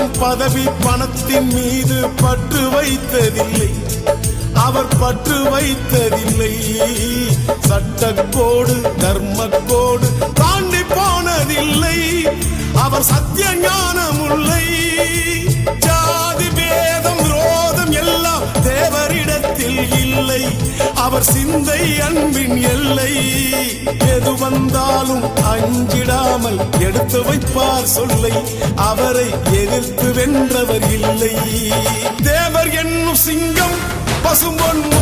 பணம் பதவி பணத்தின் மீது பற்று வைத்ததில்லை. அவர் பற்று வைத்ததில்லை. சட்டக்கோடு தர்மக்கோடு தாண்டி போனதில்லை. அவர் சத்திய அவர் சிந்தை அன்பின் எல்லை. எது வந்தாலும் அஞ்சிடாமல் எடுத்து வைப்பார் சொல்லை. அவரை எதிர்த்து வென்றவர் இல்லை. தேவர் என்னும் சிங்கம் பசும்பொன்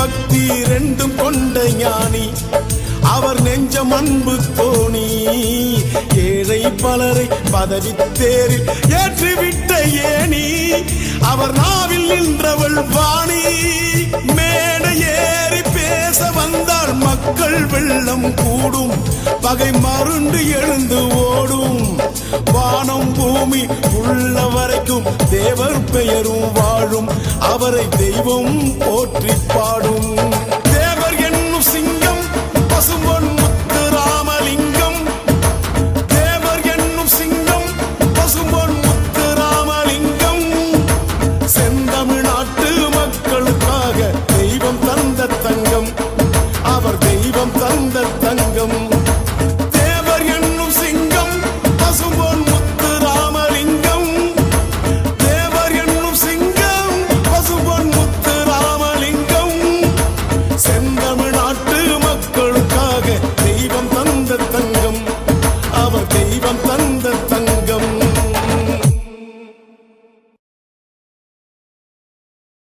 பக்தி ரெண்டும் கொண்ட ஞானி. அவர் நெஞ்ச அன்பு தோணி ஏழை பலரை பதவி தேரில் ஏற்றிவிட்ட ஏணி. அவர் நாவில் நின்றவள் வாணி. மேடை ஏறி பேச வந்தால் மக்கள் வெள்ளம் கூடும். பகை மருண்டு எழுந்துவோம் பூமி உள்ள வரைக்கும் தேவர் பெயரும் வாழும். அவரை தெய்வம் போற்றி பாடும். தேவர் என்னும் சிங்கம் பசும்பொன்